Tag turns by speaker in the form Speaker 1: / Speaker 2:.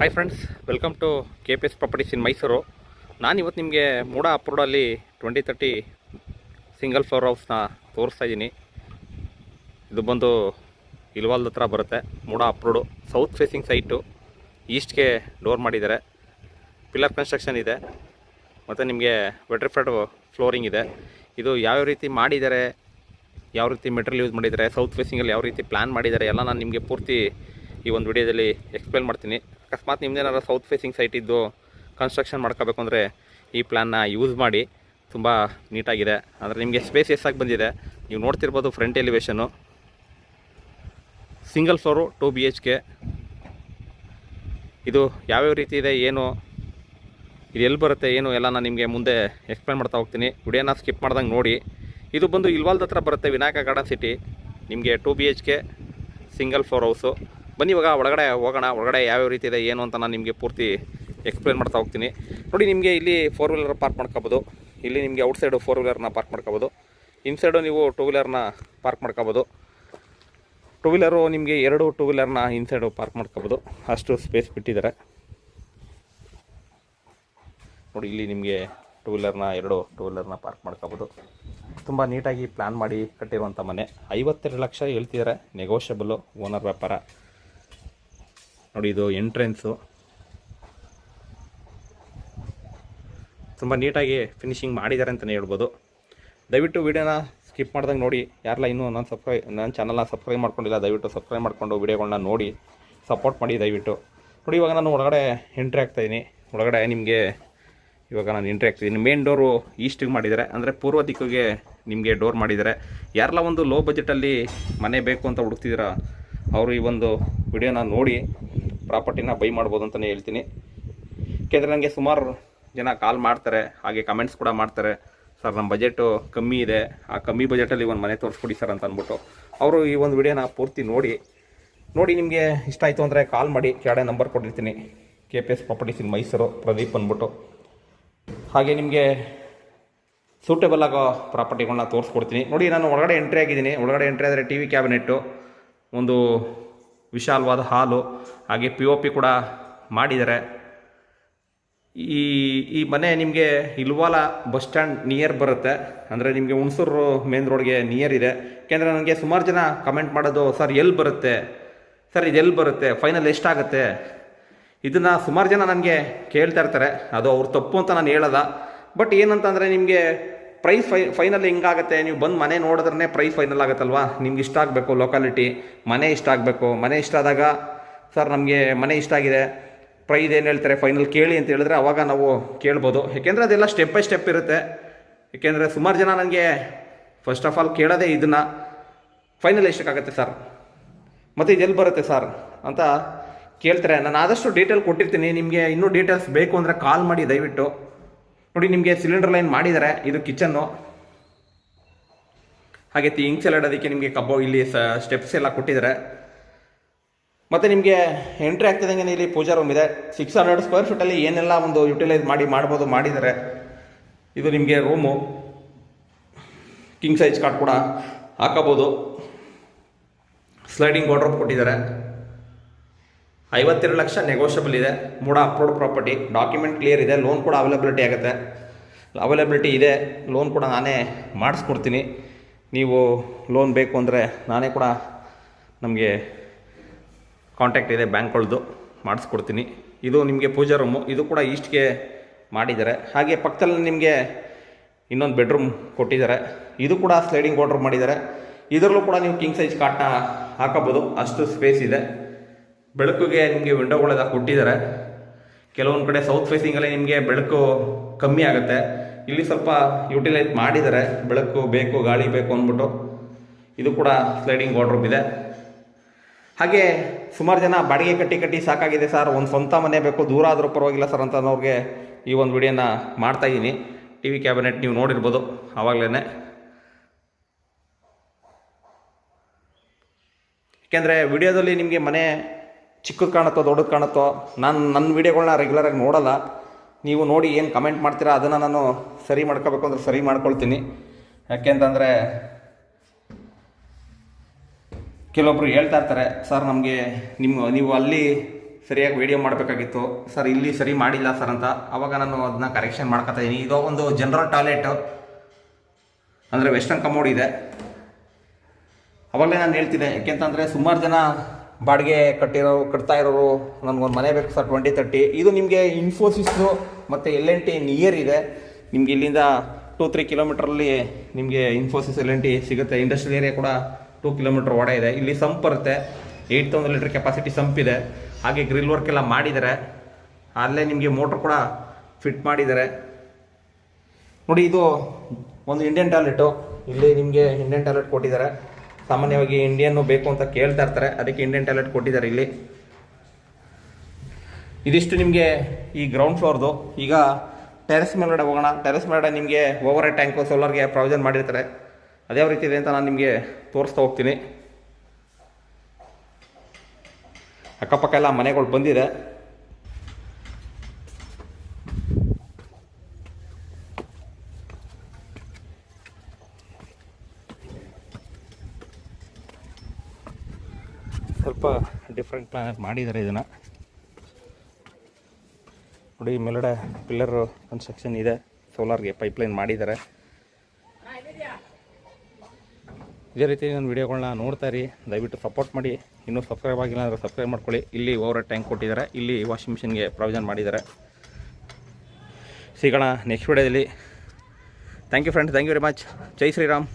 Speaker 1: Hi friends welcome to K P S properties in Mysuru ನಾನು ಇವತ್ತು ನಿಮಗೆ ಮೂಡ ಅಪ್ರೂಡಲ್ಲಿ ಟ್ವೆಂಟಿ ತರ್ಟಿ ಸಿಂಗಲ್ ಫ್ಲೋರ್ ಹೌಸ್ನ ತೋರಿಸ್ತಾ ಇದ್ದೀನಿ ಇದು ಬಂದು ಇಲ್ವಾಲ್ದ ಹತ್ರ ಬರುತ್ತೆ, MUDA approved south facing site ಈಸ್ಟ್ಗೆ door ಮಾಡಿದ್ದಾರೆ. ಪಿಲ್ಲರ್ ಕನ್ಸ್ಟ್ರಕ್ಷನ್ ಇದೆ. ಮತ್ತು ನಿಮಗೆ ವೆಟ್ರಿಫೈಡ್ ಫ್ಲೋರಿಂಗ್ ಇದೆ. ಇದು ಯಾವ್ಯಾವ ರೀತಿ ಮಾಡಿದ್ದಾರೆ ಯಾವ ರೀತಿ ಮೆಟೀರಿಯಲ್ ಯೂಸ್ ಮಾಡಿದ್ದಾರೆ ಸೌತ್ ಫೇಸಿಂಗಲ್ಲಿ ಯಾವ ರೀತಿ ಪ್ಲ್ಯಾನ್ ಮಾಡಿದ್ದಾರೆ ಎಲ್ಲ ನಾನು ನಿಮಗೆ ಪೂರ್ತಿ ಈ ಒಂದು ವಿಡಿಯೋದಲ್ಲಿ ಎಕ್ಸ್ಪ್ಲೇನ್ ಮಾಡ್ತೀನಿ. ಅಕಸ್ಮಾತ್ ನಿಮ್ದೇನಾದ್ರು ಸೌತ್ ಫೇಸಿಂಗ್ ಸೈಟ್ ಇದ್ದು ಕನ್ಸ್ಟ್ರಕ್ಷನ್ ಮಾಡ್ಕೋಬೇಕು ಅಂದರೆ ಈ ಪ್ಲ್ಯಾನ್ನ ಯೂಸ್ ಮಾಡಿ ತುಂಬ ನೀಟಾಗಿದೆ. ಅಂದರೆ ನಿಮಗೆ ಸ್ಪೇಸ್ ಎಷ್ಟಾಗಿ ಬಂದಿದೆ? ನೀವು ನೋಡ್ತಿರ್ಬೋದು front elevation single floor two B H K ಇದು ಯಾವ್ಯಾವ ರೀತಿ ಇದೆ, ಏನು, ಇದು ಎಲ್ಲಿ ಬರುತ್ತೆ, ಏನು ಎಲ್ಲ ನಾನು ನಿಮಗೆ ಮುಂದೆ ಎಕ್ಸ್ಪ್ಲೇನ್ ಮಾಡ್ತಾ ಹೋಗ್ತೀನಿ. ವಿಡಿಯೋನ ಸ್ಕಿಪ್ ಮಾಡ್ದಂಗೆ ನೋಡಿ. ಇದು ಬಂದು ಇಲ್ವಾಲ್ದ ಹತ್ರ ಬರುತ್ತೆ ವಿನಾಯಕ ಗಾರ್ಡನ್ ಸಿಟಿ ನಿಮಗೆ two B H K single floor house ಬನ್ನಿ ಇವಾಗ ಒಳಗಡೆ ಹೋಗೋಣ, ಒಳಗಡೆ ಯಾವ್ಯಾವ ರೀತಿ ಇದೆ, ಏನು ಅಂತ ನಾನು ನಿಮಗೆ ಪೂರ್ತಿ ಎಕ್ಸ್ಪ್ಲೇನ್ ಮಾಡ್ತಾ ಹೋಗ್ತೀನಿ. ನೋಡಿ, ನಿಮಗೆ ಇಲ್ಲಿ ಫೋರ್ ವೀಲರ್ ಪಾರ್ಕ್ ಮಾಡ್ಕೋಬೋದು. ಇಲ್ಲಿ ನಿಮಗೆ ಔಟ್ಸೈಡು ಫೋರ್ ವೀಲರ್ನ ಪಾರ್ಕ್ ಮಾಡ್ಕೋಬೋದು. ಇನ್ಸೈಡು ನೀವು ಟೂ ವೀಲರ್ನ ಪಾರ್ಕ್ ಮಾಡ್ಕೋಬೋದು. ಟೂ ವೀಲರು ನಿಮಗೆ ಎರಡು ಟೂ ವೀಲರ್ನ ಇನ್ಸೈಡು ಪಾರ್ಕ್ ಮಾಡ್ಕೋಬೋದು. ಅಷ್ಟು ಸ್ಪೇಸ್ ಬಿಟ್ಟಿದ್ದಾರೆ. ನೋಡಿ, ಇಲ್ಲಿ ನಿಮಗೆ ಟೂ ವೀಲರ್ನ ಎರಡು ಟೂ ವೀಲರ್ನ ಪಾರ್ಕ್ ಮಾಡ್ಕೋಬೋದು. ತುಂಬ ನೀಟಾಗಿ ಪ್ಲ್ಯಾನ್ ಮಾಡಿ ಕಟ್ಟಿರುವಂಥ ಮನೆ. ಐವತ್ತೆರಡು ಲಕ್ಷ ಹೇಳ್ತಿದ್ದಾರೆ ನೆಗೋಷಿಯಬಲು ಓನರ್ ವ್ಯಾಪಾರ. ನೋಡಿ ಇದು ಎಂಟ್ರೆನ್ಸು ತುಂಬ ನೀಟಾಗಿ ಫಿನಿಶಿಂಗ್ ಮಾಡಿದ್ದಾರೆ ಅಂತಲೇ ಹೇಳ್ಬೋದು. ದಯವಿಟ್ಟು ವಿಡಿಯೋನ ಸ್ಕಿಪ್ ಮಾಡ್ದಂಗೆ ನೋಡಿ. ಯಾರಲ್ಲ ಇನ್ನೂ ನನ್ನ ಸಬ್ಸ್ಕ್ರೈ ನನ್ನ ಚಾನಲ್ನ ಸಬ್ಸ್ಕ್ರೈಬ್ ಮಾಡ್ಕೊಂಡಿಲ್ಲ, ದಯವಿಟ್ಟು ಸಬ್ಸ್ಕ್ರೈಬ್ ಮಾಡಿಕೊಂಡು ವೀಡಿಯೋಗಳನ್ನ ನೋಡಿ. ಸಪೋರ್ಟ್ ಮಾಡಿ ದಯವಿಟ್ಟು. ನೋಡಿ, ಇವಾಗ ನಾನು ಒಳಗಡೆ ಎಂಟ್ರಿ ಆಗ್ತಾಯಿದ್ದೀನಿ ಒಳಗಡೆ ನಿಮಗೆ ಇವಾಗ ನಾನು ಎಂಟ್ರಿ ಆಗ್ತಿದ್ದೀನಿ ಮೇನ್ ಡೋರು ಈಸ್ಟಿಗೆ ಮಾಡಿದ್ದಾರೆ. ಅಂದರೆ ಪೂರ್ವ ದಿಕ್ಕಿಗೆ ನಿಮಗೆ ಡೋರ್ ಮಾಡಿದ್ದಾರೆ. ಯಾರಲ್ಲ ಒಂದು ಲೋ ಬಜೆಟಲ್ಲಿ ಮನೆ ಬೇಕು ಅಂತ ಹುಡುಕ್ತಿದ್ದೀರಾ, ಅವರು ಈ ಒಂದು ವಿಡಿಯೋನ ನೋಡಿ. ಪ್ರಾಪರ್ಟಿನ ಬೈ ಮಾಡ್ಬೋದು ಅಂತಲೇ ಹೇಳ್ತೀನಿ. ಯಾಕೆಂದರೆ ನನಗೆ ಸುಮಾರು ಜನ ಕಾಲ್ ಮಾಡ್ತಾರೆ, ಹಾಗೆ ಕಮೆಂಟ್ಸ್ ಕೂಡ ಮಾಡ್ತಾರೆ. ಸರ್ ನಮ್ಮ ಬಜೆಟು ಕಮ್ಮಿ ಇದೆ. ಆ ಕಮ್ಮಿ ಬಜೆಟಲ್ಲಿ ಒಂದು ಮನೆ ತೋರಿಸ್ಕೊಡಿ ಸರ್ ಅಂತ ಅಂದ್ಬಿಟ್ಟು ಅವರು ಈ ಒಂದು ವಿಡಿಯೋನ ಪೂರ್ತಿ ನೋಡಿ. ನೋಡಿ ನಿಮಗೆ ಇಷ್ಟ ಆಯಿತು ಅಂದರೆ ಕಾಲ್ ಮಾಡಿ. ಕೆಳಗಡೆ ನಂಬರ್ ಕೊಟ್ಟಿರ್ತೀನಿ. K P S properties Mysuru Pradeep ಅಂದ್ಬಿಟ್ಟು. ಹಾಗೆ ನಿಮಗೆ ಸೂಟೇಬಲ್ ಆಗೋ ಪ್ರಾಪರ್ಟಿಗಳನ್ನ ತೋರಿಸ್ಕೊಡ್ತೀನಿ. ನೋಡಿ ನಾನು ಒಳಗಡೆ ಎಂಟ್ರಿ ಆಗಿದ್ದೀನಿ. ಒಳಗಡೆ ಎಂಟ್ರಿ ಆದರೆ ಟಿ ವಿ ಕ್ಯಾಬಿನೆಟ್ಟು ಒಂದು ವಿಶಾಲವಾದ ಹಾಲು, ಹಾಗೆ ಪಿ ಒ ಪಿ ಕೂಡ ಮಾಡಿದ್ದಾರೆ. ಈ ಈ ಮನೆ ನಿಮಗೆ ಇಲ್ವಾಲ ಬಸ್ ಸ್ಟ್ಯಾಂಡ್ ನಿಯರ್ ಬರುತ್ತೆ. ಅಂದರೆ ನಿಮಗೆ ಹುಣಸೂರು ಮೇನ್ ರೋಡ್ಗೆ ನಿಯರ್ ಇದೆ. ಯಾಕೆಂದರೆ ನನಗೆ ಸುಮಾರು ಜನ ಕಮೆಂಟ್ ಮಾಡೋದು, ಸರ್ ಎಲ್ಲಿ ಬರುತ್ತೆ? ಸರ್, ಇದು ಎಲ್ಲಿ ಬರುತ್ತೆ? ಫೈನಲ್ ಎಷ್ಟಾಗುತ್ತೆ? ಇದನ್ನು ಸುಮಾರು ಜನ ನನಗೆ ಕೇಳ್ತಾ ಇರ್ತಾರೆ. ಅದು ಅವ್ರು ತಪ್ಪು ಅಂತ ನಾನು ಹೇಳಲ್ಲ. ಬಟ್ ಏನಂತಂದರೆ ನಿಮಗೆ ಪ್ರೈಸ್ ಫೈ ಫೈನಲ್ ಹಿಂಗಾಗುತ್ತೆ. ನೀವು ಬಂದು ಮನೆ ನೋಡಿದ್ರೆ ಪ್ರೈಸ್ ಫೈನಲ್ ಆಗುತ್ತಲ್ವಾ? ನಿಮ್ಗೆ ಇಷ್ಟ ಆಗಬೇಕು ಲೊಕಾಲಿಟಿ ಮನೆ ಇಷ್ಟ ಆಗಬೇಕು. ಮನೆ ಇಷ್ಟ ಆದಾಗ ಸರ್ ನಮಗೆ ಮನೆ ಇಷ್ಟ ಆಗಿದೆ. ಪ್ರೈಸ್ ಏನು ಹೇಳ್ತಾರೆ? ಫೈನಲ್ ಕೇಳಿ ಅಂತ ಹೇಳಿದ್ರೆ ಅವಾಗ ನಾವು ಕೇಳ್ಬೋದು. ಯಾಕೆಂದರೆ ಅದೆಲ್ಲ ಸ್ಟೆಪ್ ಬೈ ಸ್ಟೆಪ್ ಇರುತ್ತೆ. ಯಾಕೆಂದರೆ ಸುಮಾರು ಜನ ನನಗೆ ಫಸ್ಟ್ ಆಫ್ ಆಲ್ ಕೇಳೋದೇ ಇದನ್ನು ಫೈನಲ್ ಎಷ್ಟಕ್ಕಾಗತ್ತೆ ಸರ್ ಮತ್ತು ಇದೆಲ್ಲಿ ಬರುತ್ತೆ ಸರ್ ಅಂತ ಕೇಳ್ತಾರೆ. ನಾನು ಆದಷ್ಟು ಡೀಟೇಲ್ ಕೊಟ್ಟಿರ್ತೀನಿ. ನಿಮಗೆ ಇನ್ನೂ ಡೀಟೇಲ್ಸ್ ಬೇಕು ಅಂದರೆ ಕಾಲ್ ಮಾಡಿ ದಯವಿಟ್ಟು. ನೋಡಿ, ನಿಮಗೆ ಸಿಲಿಂಡರ್ ಲೈನ್ ಮಾಡಿದ್ದಾರೆ ಇದು ಕಿಚನ್ನು ಹಾಗೆ ಥಿಂಗ್ಸ್ ಎಲ್ಲ ಇಡೋದಕ್ಕೆ ನಿಮಗೆ ಕಬ್ಬು, ಇಲ್ಲಿ ಸ್ಟೆಪ್ಸ್ ಎಲ್ಲ ಕೊಟ್ಟಿದ್ದಾರೆ ಮತ್ತು ನಿಮಗೆ ಎಂಟ್ರಿ ಆಗ್ತಿದ್ದಂಗೆ ಇಲ್ಲಿ ಪೂಜಾ ರೂಮ್ ಇದೆ. ಸಿಕ್ಸ್ ಹಂಡ್ರೆಡ್ ಸ್ಕ್ವೇರ್ ಫೀಟಲ್ಲಿ ಏನೆಲ್ಲ ಒಂದು ಯುಟಿಲೈಸ್ ಮಾಡಿ, ಮಾಡ್ಬೋದು ಮಾಡಿದ್ದಾರೆ ಇದು ನಿಮಗೆ ರೂಮು ಕಿಂಗ್ ಸೈಜ್ ಕಾರ್ಡ್ ಕೂಡ ಹಾಕೋಬೋದು. ಸ್ಲೈಡಿಂಗ್ ವಾರ್ಡ್ರೋಬ್ ಕೊಟ್ಟಿದ್ದಾರೆ ಐವತ್ತೆರಡು ಲಕ್ಷ ನೆಗೋಷಿಯಬಲ್ ಇದೆ. MUDA approved property document clear ಇದೆ. ಲೋನ್ ಕೂಡ ಅವೈಲಬಿಲಿಟಿ ಆಗುತ್ತೆ. ಅವೈಲಬಿಲಿಟಿ ಇದೆ. ಲೋನ್ ಕೂಡ ನಾನೇ ಮಾಡಿಸ್ಕೊಡ್ತೀನಿ. ನೀವು ಲೋನ್ ಬೇಕು ಅಂದರೆ ನಾನೇ ಕೂಡ ನಮಗೆ ಕಾಂಟ್ಯಾಕ್ಟ್ ಇದೆ ಬ್ಯಾಂಕ್ಗಳದ್ದು ಮಾಡಿಸ್ಕೊಡ್ತೀನಿ. ಇದು ನಿಮಗೆ ಪೂಜಾ ರೂಮು ಇದು ಕೂಡ ಈಸ್ಟ್ಗೆ ಮಾಡಿದ್ದಾರೆ. ಹಾಗೆ ಪಕ್ಕದಲ್ಲಿ ನಿಮಗೆ ಇನ್ನೊಂದು ಬೆಡ್ರೂಮ್ ಕೊಟ್ಟಿದ್ದಾರೆ. ಇದು ಕೂಡ ಸ್ಲೈಡಿಂಗ್ ವಾಟ್ರೂಮ್ ಮಾಡಿದ್ದಾರೆ. ಇದರಲ್ಲೂ ಕೂಡ ನೀವು ಕಿಂಗ್ ಸೈಜ್ ಕಾಟ್ನ ಹಾಕೋಬೋದು. ಅಷ್ಟು ಸ್ಪೇಸ್ ಇದೆ. ಬೆಳಕಿಗೆ ನಿಮಗೆ ವಿಂಡೋಗಳೆಲ್ಲ ಕೊಟ್ಟಿದ್ದಾರೆ ಕೆಲವೊಂದು ಕಡೆ ಸೌತ್ ಫೇಸಿಂಗಲ್ಲಿ ನಿಮಗೆ ಬೆಳಕು ಕಮ್ಮಿ ಆಗುತ್ತೆ. ಇಲ್ಲಿ ಸ್ವಲ್ಪ ಯುಟಿಲೈಸ್ ಮಾಡಿದ್ದಾರೆ ಬೆಳಕು ಬೇಕು, ಗಾಳಿ ಬೇಕು ಅಂದ್ಬಿಟ್ಟು. ಇದು ಕೂಡ ಸ್ಲೈಡಿಂಗ್ ವಾರ್ಡ್ರೋಬ್ ಇದೆ. ಹಾಗೆ ಸುಮಾರು ಜನ ಬಾಡಿಗೆ ಕಟ್ಟಿ ಕಟ್ಟಿ ಸಾಕಾಗಿದೆ ಸರ್. ಒಂದು ಸ್ವಂತ ಮನೆ ಬೇಕು, ದೂರ ಆದರೂ ಪರವಾಗಿಲ್ಲ ಸರ್ ಅಂತ ಅನ್ನೋರಿಗೆ ಈ ಒಂದು ವಿಡಿಯೋನ ಮಾಡ್ತಾಯಿದ್ದೀನಿ ಟಿ ವಿ ಕ್ಯಾಬಿನೆಟ್ ನೀವು ನೋಡಿರ್ಬೋದು ಆವಾಗಲೇ ಯಾಕೆಂದರೆ ವಿಡಿಯೋದಲ್ಲಿ ನಿಮಗೆ ಮನೆ ಚಿಕ್ಕದು ಕಾಣುತ್ತೋ, ದೊಡ್ಡದು ಕಾಣುತ್ತೋ, ನಾನು ನನ್ನ ವೀಡಿಯೋಗಳನ್ನ ರೆಗ್ಯುಲರಾಗಿ ನೋಡಲ್ಲ. ನೀವು ನೋಡಿ ಏನು ಕಮೆಂಟ್ ಮಾಡ್ತೀರಾ, ಅದನ್ನು ನಾನು ಸರಿ ಮಾಡ್ಕೋಬೇಕು ಅಂದ್ರೆ ಸರಿ ಮಾಡ್ಕೊಳ್ತೀನಿ. ಯಾಕೆಂತಂದರೆ, ಕೆಲವೊಬ್ರು ಹೇಳ್ತಾ ಇರ್ತಾರೆ, ಸರ್, ನಮಗೆ ನಿಮ್ಮ ನೀವು ಅಲ್ಲಿ ಸರಿಯಾಗಿ ವೀಡಿಯೋ ಮಾಡಬೇಕಾಗಿತ್ತು. ಸರ್, ಇಲ್ಲಿ ಸರಿ ಮಾಡಿಲ್ಲ ಸರ್ ಅಂತ. ಅವಾಗ ನಾನು ಅದನ್ನ ಕರೆಕ್ಷನ್ ಮಾಡ್ಕೊತಾ ಇದ್ದೀನಿ ಇದು ಒಂದು ಜನರಲ್ ಟಾಯ್ಲೆಟು ಅಂದರೆ ವೆಸ್ಟರ್ನ್ ಕಮೋಡ್ ಇದೆ. ಅವಾಗಲೇ ನಾನು ಹೇಳ್ತಿದ್ದೆ, ಯಾಕೆಂತಂದರೆ ಸುಮಾರು ಜನ ಬಾಡಿಗೆ ಕಟ್ಟಿರೋ, ಕಟ್ತಾ ಇರೋರು ನನಗೊಂದು ಮನೆ ಬೇಕು ಸರ್ ಟ್ವೆಂಟಿ ತರ್ಟಿ ಇದು ನಿಮಗೆ ಇನ್ಫೋಸಿಸ್ಸು ಮತ್ತು ಎಲ್ ಎನ್ ಟಿ ನಿಯರ್ ಇದೆ. ನಿಮ್ಗೆ ಇಲ್ಲಿಂದ ಟೂ ತ್ರೀ ಕಿಲೋಮೀಟ್ರಲ್ಲಿ ನಿಮಗೆ ಇನ್ಫೋಸಿಸ್ ಎಲ್ ಎನ್ ಟಿ ಸಿಗುತ್ತೆ. ಇಂಡಸ್ಟ್ರಿಯಲ್ ಏರಿಯಾ ಕೂಡ ಟೂ ಕಿಲೋಮೀಟ್ರ್ ಒಡೆ ಇದೆ. ಇಲ್ಲಿ ಸಂಪ್ ಬರುತ್ತೆ. Eight thousand litre capacity sump ಇದೆ. ಹಾಗೆ ಗ್ರಿಲ್ ವರ್ಕ್ ಎಲ್ಲ ಮಾಡಿದ್ದಾರೆ. ಅಲ್ಲೇ ನಿಮಗೆ ಮೋಟ್ರ್ ಕೂಡ ಫಿಟ್ ಮಾಡಿದ್ದಾರೆ. ನೋಡಿ, ಇದು ಒಂದು ಇಂಡಿಯನ್ ಟಾಯ್ಲೆಟು ಇಲ್ಲಿ ನಿಮಗೆ ಇಂಡಿಯನ್ ಟಾಯ್ಲೆಟ್ ಕೊಟ್ಟಿದ್ದಾರೆ. ಸಾಮಾನ್ಯವಾಗಿ ಇಂಡಿಯನ್ನು ಬೇಕು ಅಂತ ಕೇಳ್ತಾ ಇರ್ತಾರೆ. ಅದಕ್ಕೆ ಇಂಡಿಯನ್ ಟ್ಯಾಲೆಟ್ ಕೊಟ್ಟಿದ್ದಾರೆ ಇಲ್ಲಿ. ಇದಿಷ್ಟು ನಿಮಗೆ ಈ ಗ್ರೌಂಡ್ ಫ್ಲೋರ್ದು ಈಗ ಟೆರೆಸ್ ಮೇಲ್ಗಡೆ ಹೋಗೋಣ. ಟೆರೆಸ್ ಮೇಲ್ಗಡೆ ನಿಮಗೆ ಓವರ್ ಹೆಡ್ ಟ್ಯಾಂಕು ಸೋಲಾರ್ಗೆ ಪ್ರಾವಿಷನ್ ಮಾಡಿರ್ತಾರೆ. ಅದೇ ರೀತಿ ಇದೆ ಅಂತ ನಾನು ನಿಮಗೆ ತೋರಿಸ್ತಾ ಹೋಗ್ತೀನಿ. ಅಕ್ಕಪಕ್ಕ ಎಲ್ಲ ಮನೆಗಳು ಬಂದಿದೆ. ಸ್ವಲ್ಪ ಡಿಫ್ರೆಂಟ್ ಪ್ಲಾನ್ ಮಾಡಿದ್ದಾರೆ ಇದನ್ನು. ನೋಡಿ, ಮೇಲ್ಗಡೆ ಪಿಲ್ಲರು ಕನ್ಸ್ಟ್ರಕ್ಷನ್ ಇದೆ. ಸೋಲಾರ್ಗೆ ಪೈಪ್ಲೈನ್ ಮಾಡಿದ್ದಾರೆ ಇದೇ ರೀತಿ ನನ್ನ ವೀಡಿಯೋಗಳನ್ನ ನೋಡ್ತಾ ಇರಿ. ದಯವಿಟ್ಟು ಸಪೋರ್ಟ್ ಮಾಡಿ. ಇನ್ನೂ ಸಬ್ಸ್ಕ್ರೈಬ್ ಆಗಿಲ್ಲ ಅಂದರೆ ಸಬ್ಸ್ಕ್ರೈಬ್ ಮಾಡ್ಕೊಳ್ಳಿ. ಇಲ್ಲಿ ಓವರ್ ಟ್ಯಾಂಕ್ ಕೊಟ್ಟಿದ್ದಾರೆ ಇಲ್ಲಿ ವಾಷಿಂಗ್ ಮಿಷಿನ್ಗೆ ಪ್ರಾವಿಷನ್ ಮಾಡಿದ್ದಾರೆ ಸಿಗೋಣ ನೆಕ್ಸ್ಟ್ ವೀಡಿಯೋದಲ್ಲಿ thank you friends thank you very much Jai Shriram